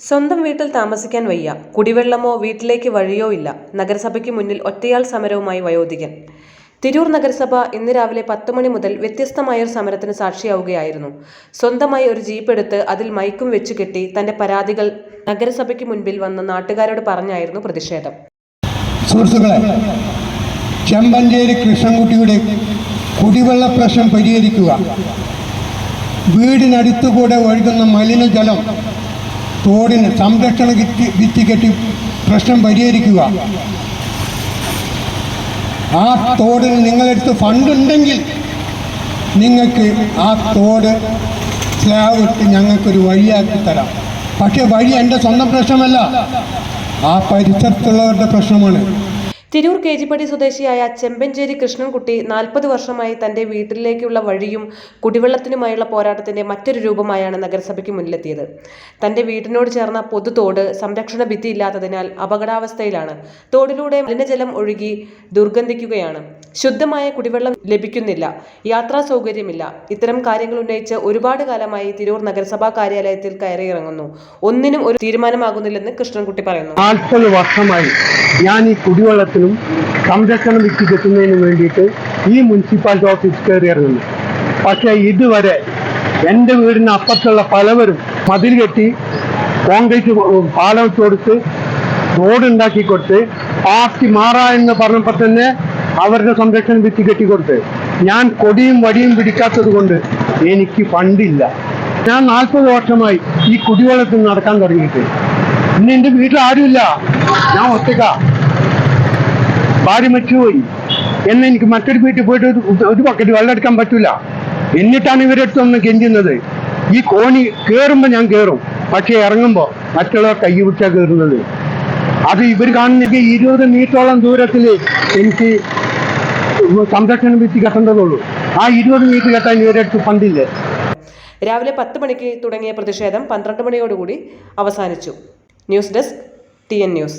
സ്വന്തം വീട്ടിൽ താമസിക്കാൻ വയ്യ. കുടിവെള്ളമോ വീട്ടിലേക്ക് വഴിയോ ഇല്ല. നഗരസഭയ്ക്ക് മുന്നിൽ ഒറ്റയാൾ സമരവുമായി വയോധികൻ. തിരൂർ നഗരസഭ ഇന്ന് രാവിലെ പത്ത് മണി മുതൽ വ്യത്യസ്തമായ ഒരു സമരത്തിന് സാക്ഷിയാവുകയായിരുന്നു. സ്വന്തമായി ഒരു ജീപ്പ് എടുത്ത് അതിൽ മൈക്കും വെച്ചു കെട്ടി തന്റെ പരാതികൾ നഗരസഭയ്ക്ക് മുൻപിൽ വന്ന് നാട്ടുകാരോട് പറഞ്ഞായിരുന്നു പ്രതിഷേധം. ചെമ്പഞ്ചേരി കൃഷ്ണൻകുട്ടിയുടെ കുടിവെള്ള പ്രശ്നം പരിഹരിക്കുക. വീടിനടുത്തുകൂടെ ഒഴുകുന്ന മലിനജലം തോടിന് സംരക്ഷണ ഭിത്തി കെട്ടി പ്രശ്നം പരിഹരിക്കുക. ആ തോടിന് നിങ്ങളെടുത്ത് ഫണ്ടുണ്ടെങ്കിൽ നിങ്ങൾക്ക് ആ തോട് സ്ലാബ് ഇട്ട് ഞങ്ങൾക്കൊരു വഴിയാക്കി തരാം. പക്ഷേ വഴി എന്റെ സ്വന്തം പ്രശ്നമല്ല. ആ പരിസരത്തുള്ളവരുടെ പ്രശ്നമാണ്. തിരൂർ കേജിപ്പടി സ്വദേശിയായ ചെമ്പഞ്ചേരി കൃഷ്ണൻകുട്ടി നാൽപ്പത് വർഷമായി തന്റെ വീട്ടിലേക്കുള്ള വഴിയും കുടിവെള്ളത്തിനുമായുള്ള പോരാട്ടത്തിന്റെ മറ്റൊരു രൂപമായാണ് നഗരസഭയ്ക്ക് മുന്നിലെത്തിയത്. തന്റെ വീടിനോട് ചേർന്ന പൊതുതോട് സംരക്ഷണ ഭിത്തി ഇല്ലാത്തതിനാൽ അപകടാവസ്ഥയിലാണ്. തോടിലൂടെ മലിനജലം ഒഴുകി ദുർഗന്ധിക്കുകയാണ്. ശുദ്ധമായ കുടിവെള്ളം ലഭിക്കുന്നില്ല. യാത്രാ സൗകര്യമില്ല. ഇത്തരം കാര്യങ്ങൾ ഉന്നയിച്ച് ഒരുപാട് കാലമായി തിരൂർ നഗരസഭാ കാര്യാലയത്തിൽ കയറിയിറങ്ങുന്നു. ഒന്നിനും ഒരു തീരുമാനമാകുന്നില്ലെന്ന് കൃഷ്ണൻകുട്ടി പറയുന്നു. വർഷമായി ഞാൻ ഈ കുടിവെള്ളത്തിനും സംരക്ഷണം വിറ്റ് കിട്ടുന്നതിന് വേണ്ടിയിട്ട് ഈ മുനിസിപ്പാലിറ്റി ഓഫീസ് കയറി ഇറങ്ങുന്നു. പക്ഷേ ഇതുവരെ എന്റെ വീടിന് അപ്പുറത്തുള്ള പലവരും മതിൽ കെട്ടി കോൺക്രീറ്റ് പാലം കൊടുത്ത് റോഡ് ഉണ്ടാക്കി കൊടുത്ത് പാർട്ടി മാറാ എന്ന് പറഞ്ഞപ്പോൾ തന്നെ അവരുടെ സംരക്ഷണം വിറ്റ് കെട്ടിക്കൊടുത്ത് ഞാൻ കൊടിയും വടിയും പിടിക്കാത്തത് കൊണ്ട് എനിക്ക് ഫണ്ടില്ല. ഞാൻ നാൽപ്പത് വർഷമായി ഈ കുടിവെള്ളത്തിൽ നടക്കാൻ തുടങ്ങിയിട്ട്. ഇന്ന് എന്റെ വീട്ടിൽ ആരുമില്ല. ഞാൻ ഒറ്റക്ക ഭാര്യ മരിച്ചുപോയി എന്നെ എനിക്ക് മറ്റൊരു വീട്ടിൽ പോയിട്ട് ഒരു പക്കറ്റ് വെള്ളം എടുക്കാൻ പറ്റൂല. എന്നിട്ടാണ് ഇവരെടുത്ത് ഒന്ന് കെഞ്ചുന്നത്. ഈ കോണി കയറുമ്പോൾ ഞാൻ കയറും പക്ഷെ ഇറങ്ങുമ്പോൾ മറ്റുള്ളവർ കൈ വിട്ടാ കയറുന്നത് അത് ഇവർ കാണുന്നെങ്കിൽ ഇരുപത് മീറ്ററോളം ദൂരത്തിൽ എനിക്ക് സംരക്ഷണം ഭിത്തി കെട്ടേണ്ടതുള്ളൂ. ആ ഇരുപത് മീറ്റർ കെട്ടാൻ ഇവരെടുത്ത് ഫണ്ടില്ലേ രാവിലെ പത്ത് മണിക്ക് തുടങ്ങിയ പ്രതിഷേധം പന്ത്രണ്ട് മണിയോടുകൂടി അവസാനിച്ചു. News desk T N news.